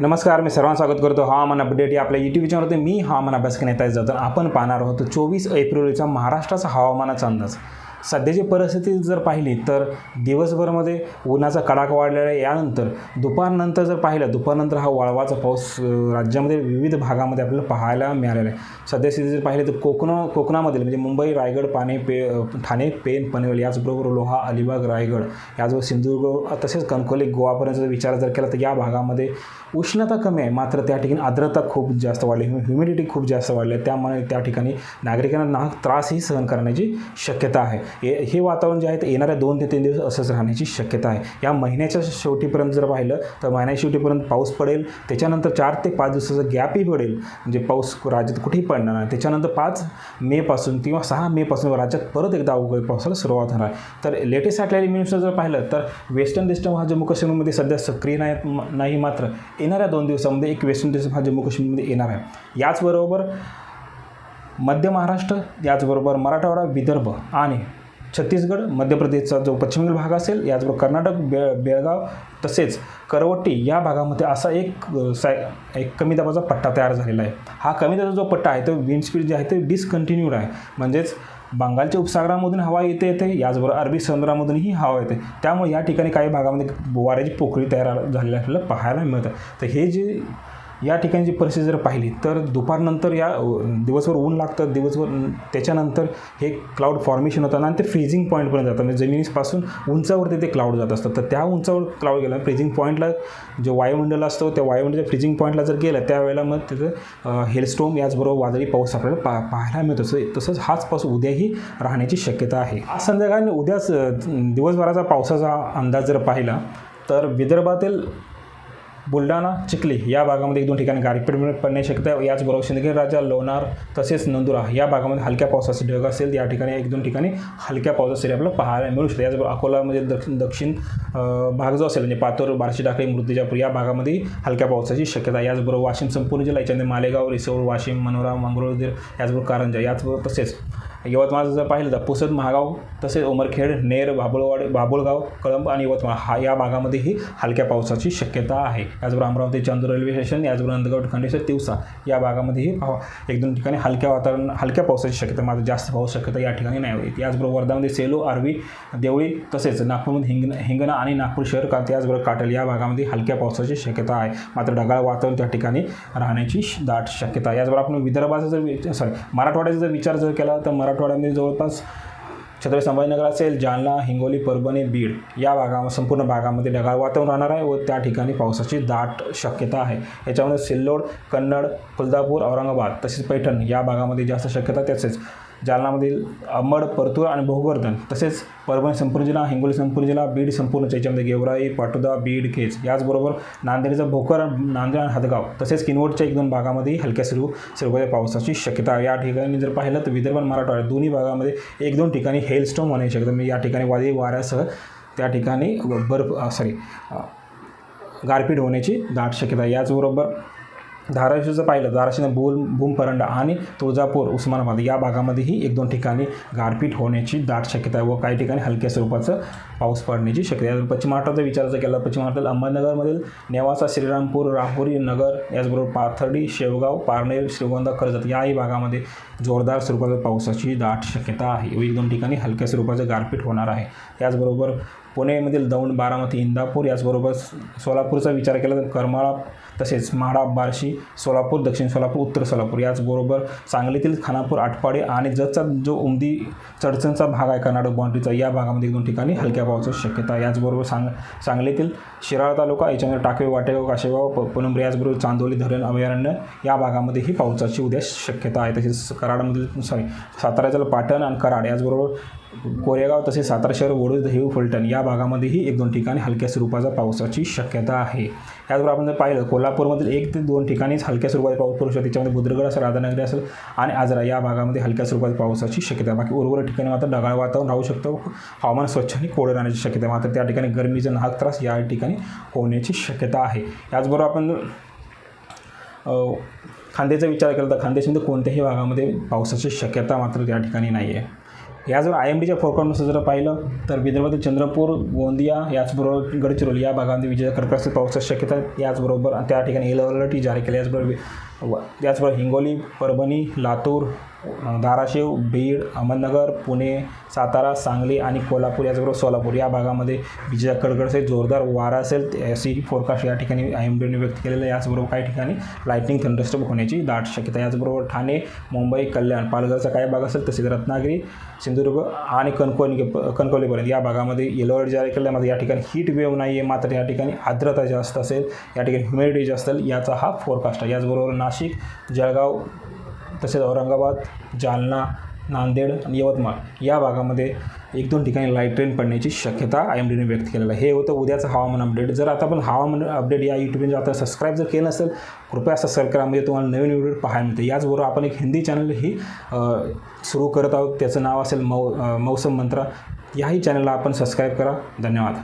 नमस्कार मी सर्वांना स्वागत करतो. हवामान अपडेट या आपल्या युट्यूब चॅनलवरती मी हवामान अभ्यास करण्यात आहे जातो आपण पाहणार आहोत चोवीस एप्रिलचा महाराष्ट्राचा हवामानाचा अंदाज. सध्याची परिस्थिती जर पाहिली तर दिवसभरामध्ये उन्हाचा कडाका वाढलेला आहे. यानंतर दुपारनंतर जर पाहिलं दुपारनंतर हा वळवाचा पाऊस राज्यामध्ये विविध भागामध्ये आपल्याला पाहायला मिळालेला आहे. सध्या स्थिती जर पाहिली तर कोकण कोकणामधील म्हणजे मुंबई रायगड पाणे पे ठाणे पेन पनवेल याचबरोबर लोहा अलिबाग रायगड याचबरोबर सिंधुदुर्ग तसेच कणकोली गोवापर्यंत जर विचार जर केला तर या भागामध्ये उष्णता कमी आहे. मात्र त्या ठिकाणी आर्द्रता खूप जास्त वाढली ह्युमिडिटी खूप जास्त वाढली आहे. त्यामुळे त्या ठिकाणी नागरिकांना नाहक त्रासही सहन करण्याची शक्यता आहे. हे हे वातावरण जे आहे ते येणाऱ्या दोन ते तीन दिवस असंच राहण्याची शक्यता आहे. या महिन्याच्या शेवटीपर्यंत जर पाहिलं तर महिन्याच्या शेवटीपर्यंत पाऊस पडेल. त्याच्यानंतर चार ते पाच दिवसाचा गॅपही पडेल. म्हणजे पाऊस राज्यात कुठेही पडणार नाही. त्याच्यानंतर पाच मेपासून किंवा सहा मेपासून राज्यात परत एकदा अवघड पावसाला सुरुवात होणार आहे. तर लेटेस्ट सॅटेलाईट न्यूजचं जर पाहिलं तर वेस्टर्न डिस्टर्ब हा जम्मू काश्मीरमध्ये सध्या सक्रिय नाही नाही मात्र येणाऱ्या दोन दिवसामध्ये एक वेस्टर्न डिस्टर्ब हा जम्मू काश्मीरमध्ये येणार आहे. याचबरोबर मध्य महाराष्ट्र याचबरोबर मराठवाडा विदर्भ आणि छत्तीसगड मध्य प्रदेशचा जो पश्चिमेकडील भाग असेल याचबरोबर कर्नाटक बे बेळगाव तसेच करवट्टी या भागामध्ये असा एक साय एक कमी दाबाचा पट्टा तयार झालेला आहे. हा कमी दाबाचा जो पट्टा आहे तो विंड स्पीड जे आहे ते डिसकंटिन्यूड आहे. म्हणजेच बंगालच्या उपसागरामधून हवा येते येते याचबरोबर अरबी समुद्रामधूनही हवा येते. त्यामुळे या ठिकाणी काही भागामध्ये वाऱ्याची पोकळी तयार झालेली आपल्याला पाहायला मिळतं. तर हे जे या ठिकाणी जी परिस्थिती जर पाहिली तर दुपारनंतर या दिवसभर ऊन लागतं दिवसभर त्याच्यानंतर हे क्लाउड फॉर्मेशन होतं आणि ते फ्रीजिंग पॉईंटपर्यंत जातात म्हणजे जमिनीपासून उंचावरती ते क्लाउड जात असतं. तर त्या उंचावर क्लाउड गेला फ्रीजिंग पॉईंटला जो वायुमंडल असतो त्या वायुमंडलच्या फ्रीजिंग पॉईंटला जर गेलं त्यावेळेला मग तिथं हेलस्टोम याचबरोबर वादळी पाऊस आपल्याला पा पाहायला मिळतो. तसं तसंच हाच पाऊस उद्याही राहण्याची शक्यता आहे. आज संध्याकाळी उद्याच दिवसभराचा पावसाचा अंदाज जर पाहिला तर विदर्भातील बुलढाणा चिखली या भागामध्ये एक दोन ठिकाणी गारपीट पडण्याची शक्यता आहे. याचबरोबर सिंदखेड राजा लोणार तसेच नंदुरा या भागामध्ये हलक्या पावसाचे ढग असेल या ठिकाणी एक दोन ठिकाणी हलक्या पावसासाठी आपल्याला पाहायला मिळू शकते. याचबरोबर अकोलामध्ये दक्षिण दक्षिण भाग जो असेल म्हणजे पातूर बार्शी टाकळी मृत्यूजापूर या भागामध्ये हलक्या पावसाची शक्यता आहे. याचबरोबर वाशिम संपूर्ण जिल्हा याच्यामध्ये मालेगाव रिसोड वाशिम मनोरा मंगरुळदीर याचबरोबर कारंजा याचबरोबर तसेच. यवतमाळ जर पाहिलं तर पुसद महागाव तसेच उमरखेड नेर बाबुळवाड बाबुळगाव कळंब आणि यवतमाळ हा या भागामध्येही हलक्या पावसाची शक्यता आहे. याचबरोबर अमरावती चांदूर रेल्वे स्टेशन याचबरोबर नंदगाव खंडेश्वर तिवसा. या भागामध्येही पाव- एक दोन ठिकाणी हलक्या वातावरण हलक्या पावसाची शक्यता मात्र जास्त पाऊस शक्यता या ठिकाणी नाही होती. याचबरोबर वर्धामध्ये सेलो आरवी देवळी तसेच नागपूरमध्ये हिंग हिंगणा आणि नागपूर शहर का त्याचबरोबर काटल या भागामध्ये हलक्या पावसाची शक्यता आहे. मात्र ढगाळ वातावरण त्या ठिकाणी राहण्याची दाट शक्यता आहे. याचबरोबर आपण विदर्भाचा जर सॉरी मराठवाड्याचा जर विचार जर केला तर मराठवाड्यामध्ये जवळपास छत्रपती संभाजीनगर असेल जालना हिंगोली परभणी बीड या भागा संपूर्ण भागामध्ये ढगाळ वातावरण राहणार आहे व त्या ठिकाणी पावसाची दाट शक्यता आहे. याच्यामध्ये सिल्लोड कन्नड कुलदापूर औरंगाबाद तसेच पैठण या भागामध्ये जास्त शक्यता तसेच जालनामधील अंबड परतूर आणि बहुवर्धन तसेच परभणी संपूर्ण जिल्हा हिंगोली संपूर्ण जिल्हा बीड संपूर्ण याच्यामध्ये गेवराई पाटोदा बीड केज याचबरोबर नांदेडचा भोकर नांदेड आणि हदगाव तसेच किनवटच्या एक दोन भागामध्ये हलक्या सुरू स्वरूपाच्या पावसाची शक्यता या ठिकाणी जर पाहिलं तर विदर्भ आणि मराठवाड्यात दोन्ही भागामध्ये एक दोन ठिकाणी हेलस्टॉम होण्याची शक्यता म्हणजे या ठिकाणी वादळी वाऱ्यासह त्या ठिकाणी बर्फ सॉरी गारपीट होण्याची दाट शक्यता याचबरोबर धाराशिवचं पाहिलं धाराशिव बोल भूमपरंडा आणि तुळजापूर उस्मानाबाद या भागामध्येही एक दोन ठिकाणी गारपीट होण्याची दाट शक्यता आहे व काही ठिकाणी हलक्या स्वरूपाचं पाऊस पडण्याची शक्यता आहे. पश्चिम महाराष्ट्राचा विचार जर केला पश्चिम महाराष्ट्रात अहमदनगरमधील नेवासा श्रीरामपूर राहुरी नगर याचबरोबर पाथर्डी शेवगाव पारनेर श्रीगोंदा कर्जत याही भागामध्ये जोरदार स्वरूपाच्या पावसाची दाट शक्यता आहे व एक दोन ठिकाणी हलक्या स्वरूपाचं गारपीट होणार आहे. याचबरोबर पुणेमधील दौंड बारामती इंदापूर याचबरोबर सोलापूरचा विचार केला तर करमाळा तसेच माडा बार्शी सोलापूर दक्षिण सोलापूर उत्तर सोलापूर याचबरोबर सांगलीतील खानापूर आटपाडे आणि जतचा जो उमदी चडचणचा भाग आहे कर्नाटक बाउंड्रीचा या भागामध्ये एक दोन ठिकाणी हलक्या पावसाची शक्यता याचबरोबर सांग सांगलीतील शिराळा तालुका याच्यामध्ये टाकवे वाटेगाव काशेगाव प याचबरोबर चांदोली धरण अभयारण्य या भागामध्येही पावसाची उद्या शक्यता आहे. तसेच कराडमधील सॉरी साताऱ्यातील पाटण आणि कराड याचबरोबर कोरेगाव तसेच सातारा शहर वडोज दहिव फलटण या भागामध्येही एक दोन ठिकाणी हलक्या स्वरूपाचा पावसाची शक्यता आहे. याचबरोबर आपण जर पाहिलं कोल्हापूरमधील एक ते दोन ठिकाणीच हलक्या स्वरूपाचा पाऊस पडू शकतो. त्याच्यामध्ये बुद्रगड असेल राधानगरी असेल आणि आजरा या भागामध्ये हलक्या स्वरूपाच्या पावसाची शक्यता बाकी उर्वरित ठिकाणी मात्र ढगाळ वातावरण राहू शकतं. हवामान स्वच्छ आणि कोरडं राहण्याची शक्यता मात्र त्या ठिकाणी गरमीचा नाहक त्रास या ठिकाणी होण्याची शक्यता आहे. याचबरोबर आपण खांद्याचा विचार केला तर खांदेशामध्ये कोणत्याही भागामध्ये पावसाची शक्यता मात्र त्या ठिकाणी नाही आहे याचबरोबर आय एम डीच्या फोरकाउंटनुसार जर पाहिलं तर विदर्भातील चंद्रपूर गोंदिया याचबरोबर गडचिरोली या भागामध्ये विजेच्या कडकडाटाची पावसाची शक्यता याचबरोबर त्या ठिकाणी येलो अलर्टही जारी केले याचबरोबर व- त्याचबरोबर हिंगोली परभणी लातूर धाराशिव बीड अहमदनगर पुणे सातारा सांगली आणि कोल्हापूर याचबरोबर सोलापूर. या भागामध्ये विजेचा कडकडाटाचे जोरदार वारा असेल ते- अशी फोरकास्ट या ठिकाणी आय एम डीने व्यक्त केलेलं आहे. याचबरोबर काही ठिकाणी लाईटनिंग थंडरस्टॉप होण्याची दाट शक्यता याचबरोबर ठाणे मुंबई कल्याण पालघरचा काही भाग असेल तसेच रत्नागिरी सिंधुदुर्ग आणि कणकवली कणकवलीपर्यंत या भागामध्ये येलो अलर्ट जारी केला मात्र या ठिकाणी हीट वेव्ह नाही आहे मात्र या ठिकाणी आर्द्रता जास्त असेल या ठिकाणी ह्युमिडिटी जास्त असेल याचा हा फोरकास्ट आहे. याचबरोबर ना नाशिक जळगाव तसेच औरंगाबाद जालना नांदेड आणि यवतमाळ या भागामध्ये एक दोन ठिकाणी लाइट ट्रेन पडण्याची शक्यता आय एम डीने व्यक्त केलेलं आहे. हे होतं उद्याचं हवामान अपडेट जर आता आपण हवामान अपडेट या यूट्यूबने जर आता सबस्क्राईब जर केलं नसेल कृपया सबस्क्राईब करा. म्हणजे तुम्हाला नवीन व्हिडिओ पाहायला मिळते. याचबरोबर आपण एक हिंदी चॅनलही सुरू करत आहोत. त्याचं नाव असेल मौ मौसम मंत्रा. याही चॅनलला आपण सबस्क्राईब करा. धन्यवाद.